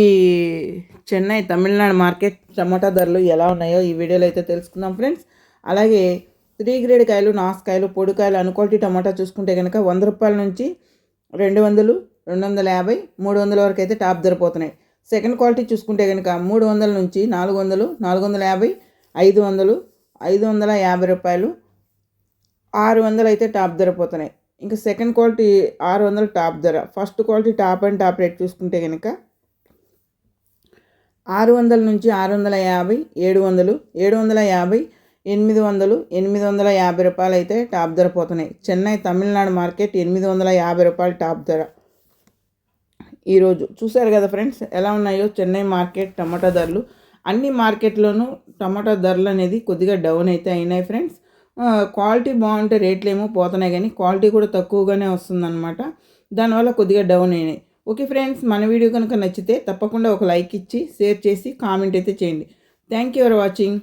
ఈ చెన్నై తమిళనాడు మార్కెట్ టమాటా ధరలు ఎలా ఉన్నాయో ఈ వీడియోలో అయితే తెలుసుకుందాం ఫ్రెండ్స్. అలాగే త్రీ గ్రేడ్ కాయలు నాసుకాయలు పొడికాయలు అనుకోటి టమాటా చూసుకుంటే కనుక వంద రూపాయల నుంచి రెండు వందలు రెండు వందల యాభై మూడు వందల వరకు అయితే టాప్ ధర పోతున్నాయి సెకండ్ క్వాలిటీ చూసుకుంటే కనుక మూడు వందల నుంచి నాలుగు వందలు నాలుగు వందల యాభై ఐదు వందలు ఐదు వందల యాభై రూపాయలు ఆరు వందలు అయితే టాప్ ధర పోతున్నాయి ఇంకా సెకండ్ క్వాలిటీ ఆరు వందలు టాప్ ధర. First quality top and top rate చూసుకుంటే కనుక ఆరు వందల నుంచి ఆరు వందల యాభై ఏడు వందలు ఏడు వందల యాభై ఎనిమిది వందలు ఎనిమిది వందల యాభై రూపాయలు అయితే టాప్ ధర పోతున్నాయి. చెన్నై తమిళనాడు మార్కెట్ ఎనిమిది వందల యాభై రూపాయలు టాప్ ధర. ఈరోజు చూశారు కదా ఫ్రెండ్స్ ఎలా ఉన్నాయో చెన్నై మార్కెట్ టమాటా ధరలు. అన్ని మార్కెట్లోనూ టమాటా ధరలు అనేది కొద్దిగా డౌన్ అయితే అయినాయి ఫ్రెండ్స్. క్వాలిటీ బాగుంటే రేట్లు ఏమో పోతున్నాయి కానీ క్వాలిటీ కూడా తక్కువగానే వస్తుందన్నమాట. దానివల్ల కొద్దిగా డౌన్ అయినాయి. ఓకే ఫ్రెండ్స్ మన వీడియో కనుక నచ్చితే తప్పకుండా ఒక లైక్ ఇచ్చి షేర్ చేసి కామెంట్ అయితే చేయండి. Thank you for watching